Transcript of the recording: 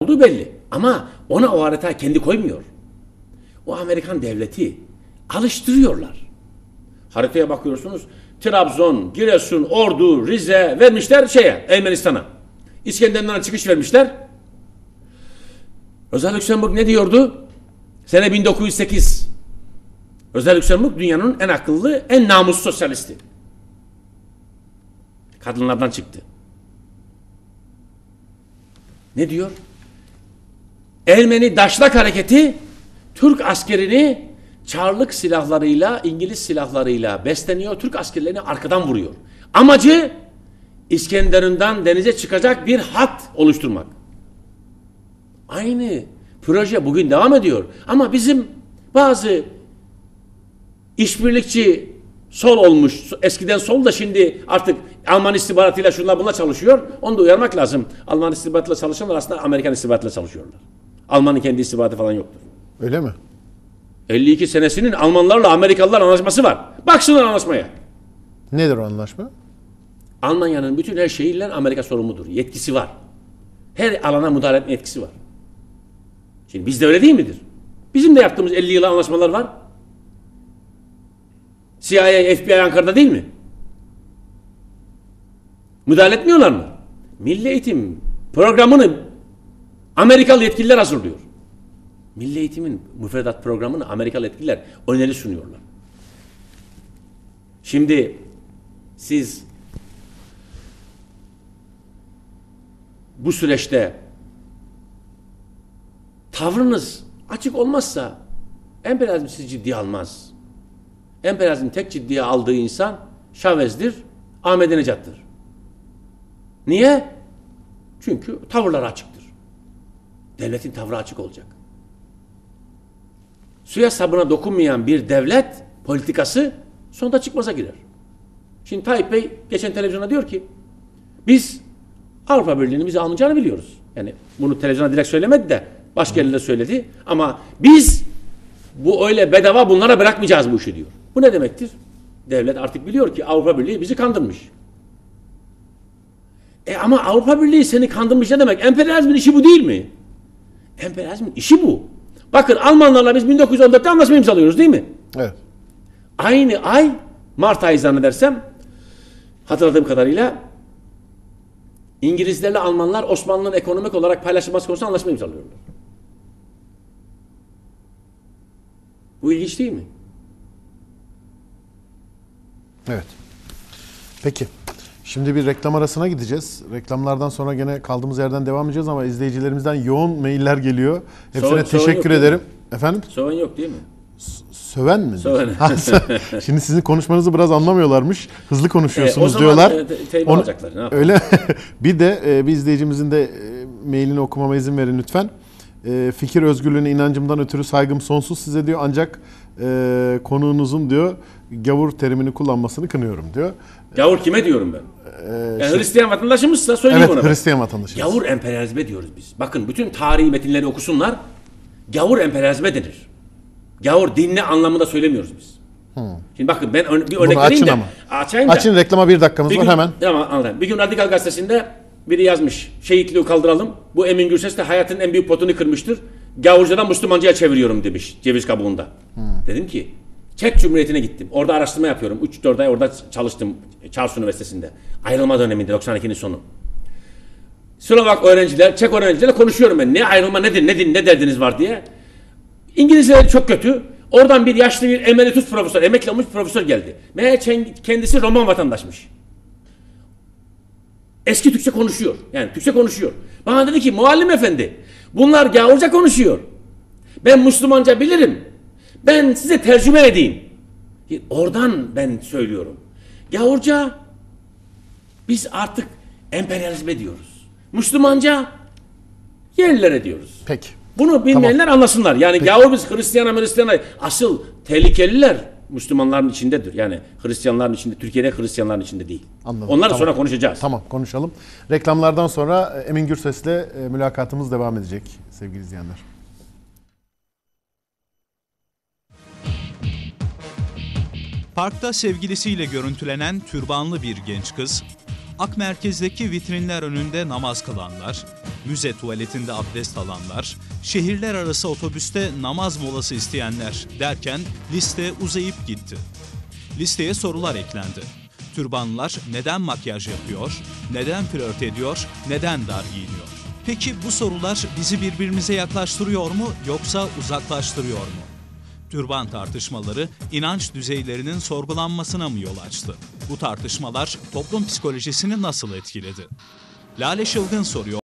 olduğu belli. Ama ona o harita kendi koymuyor. O Amerikan devleti alıştırıyorlar. Haritaya bakıyorsunuz. Trabzon, Giresun, Ordu, Rize vermişler şeye Ermenistan'a. İskenderun'a çıkış vermişler. Özel Lüksemburg ne diyordu? Sene 1908. Özel Lüksemburg dünyanın en akıllı, en namuslu sosyalisti. Kadınlardan çıktı. Ne diyor? Ermeni Daşlak Hareketi Türk askerini Çarlık silahlarıyla, İngiliz silahlarıyla besleniyor. Türk askerlerini arkadan vuruyor. Amacı İskenderun'dan denize çıkacak bir hat oluşturmak. Aynı proje bugün devam ediyor. Ama bizim bazı işbirlikçi sol olmuş. Eskiden sol da şimdi artık Alman istihbaratıyla şunlar bunlar çalışıyor. Onu da uyarmak lazım. Alman istihbaratıyla çalışanlar aslında Amerikan istihbaratıyla çalışıyorlar. Almanın kendi istihbaratı falan yoktur. Öyle mi? 52 senesinin Almanlarla Amerikalılar anlaşması var. Baksınlar anlaşmaya. Nedir o anlaşma? Almanya'nın bütün her şeyiyle Amerika sorumludur. Yetkisi var. Her alana müdahale etme yetkisi var. Şimdi bizde öyle değil midir? Bizim de yaptığımız 50 yıla anlaşmalar var. CIA, FBI Ankara'da değil mi? Müdahale etmiyorlar mı? Milli eğitim programını Amerikalı yetkililer hazırlıyor. Milli eğitimin müfredat programını Amerikalı yetkililer öneri sunuyorlar. Şimdi siz bu süreçte tavrınız açık olmazsa emperyalizm sizi ciddiye almaz. Emperyalizmin tek ciddiye aldığı insan Chavez'dir, Ahmet Necat'tır. Niye? Çünkü tavırları açıktır. Devletin tavrı açık olacak. Suya sabuna dokunmayan bir devlet politikası sonunda çıkmaza girer. Şimdi Tayyip Bey geçen televizyona diyor ki biz Avrupa Birliği'nin bizi almayacağını biliyoruz. Yani bunu televizyona direkt söylemedi de başka yerlerde söyledi. Ama biz bu öyle bedava bunlara bırakmayacağız bu işi diyor. Bu ne demektir? Devlet artık biliyor ki Avrupa Birliği bizi kandırmış. E ama Avrupa Birliği seni kandırmış ne demek? Emperyalizmin işi bu değil mi? Emperyalizmin işi bu. Bakın Almanlarla biz 1914'te anlaşma imzalıyoruz değil mi? Evet. Aynı ay Mart ayı zannedersem hatırladığım kadarıyla İngilizlerle Almanlar Osmanlı'nın ekonomik olarak paylaşılması konusunda anlaşma imzalıyorlar. Bu ilginç değil mi? Evet. Peki. Şimdi bir reklam arasına gideceğiz. Reklamlardan sonra gene kaldığımız yerden devam edeceğiz ama izleyicilerimizden yoğun mailler geliyor. Hepsine Soğan- soğan teşekkür ederim. Efendim? Sorun yok değil mi? Söven mi? Söven. Şimdi sizin konuşmanızı biraz anlamıyorlarmış. Hızlı E, konuşuyorsunuz o zaman diyorlar. e, te- Onu- alacaklar. Ne? Öyle. bir de e, bir izleyicimizin de e, mailini okumama izin verin lütfen. E, fikir özgürlüğüne inancımdan ötürü saygım sonsuz size diyor ancak e, konuğunuzun diyor gavur terimini kullanmasını kınıyorum diyor. Gavur kime diyorum ben? E, Yani şey- Hristiyan vatandaşımızsa söyleyeyim evet ona ben. Hristiyan vatandaşı. Gavur emperyalizme diyoruz biz. Bakın bütün tarihi metinleri okusunlar. Gavur emperyalizme denir. Gavur dinle anlamında söylemiyoruz biz. Şimdi bakın ben bir örnek Bunu vereyim de. ama. Açayım da. Açın reklama bir dakikamız Bir var gün, hemen. Tamam anladım. Bir gün Radikal Gazetesi'nde biri yazmış. Şehitliği kaldıralım. Bu Emin Gürses de hayatın en büyük potunu kırmıştır. Gavurcadan Müslümancaya çeviriyorum demiş ceviz kabuğunda. Dedim ki Çek Cumhuriyeti'ne gittim. Orada araştırma yapıyorum. 3-4 ay orada çalıştım Charles Üniversitesi'nde. Ayrılma döneminde 92'nin sonu. Slovak öğrenciler, Çek öğrencilerle konuşuyorum ben. Ne ayrılma nedir, nedir, ne derdiniz var diye. İngilizceleri çok kötü. Oradan bir yaşlı bir emeritus profesör, emekli olmuş profesör geldi. Meğer ken- kendisi Roman vatandaşmış. Eski Türkçe konuşuyor. Yani Türkçe konuşuyor. Bana dedi ki muallim efendi bunlar gavurca konuşuyor. Ben Müslümanca bilirim. Ben size tercüme edeyim. Oradan ben söylüyorum. Gavurca biz artık emperyalizme diyoruz. Müslümanca yerlilere diyoruz. Peki. Bunu bilmeyenler anlasınlar. Yani gavur biz Hristiyan Hristiyan asıl tehlikeliler Müslümanların içindedir. Yani Hristiyanların içinde, Türkiye'de Hristiyanların içinde değil. Anladım. Onları Tamam. sonra konuşacağız. Tamam konuşalım. Reklamlardan sonra e, Emin Gürses'le e, mülakatımız devam edecek sevgili izleyenler. Parkta sevgilisiyle görüntülenen türbanlı bir genç kız, Ak Merkez'deki vitrinler önünde namaz kılanlar, müze tuvaletinde abdest alanlar, şehirler arası otobüste namaz molası isteyenler derken liste uzayıp gitti. Listeye sorular eklendi. Türbanlılar neden makyaj yapıyor, neden flört ediyor, neden dar giyiniyor? Peki bu sorular bizi birbirimize yaklaştırıyor mu yoksa uzaklaştırıyor mu? Türban tartışmaları inanç düzeylerinin sorgulanmasına mı yol açtı? Bu tartışmalar toplum psikolojisini nasıl etkiledi? Lale Şılgın soruyor.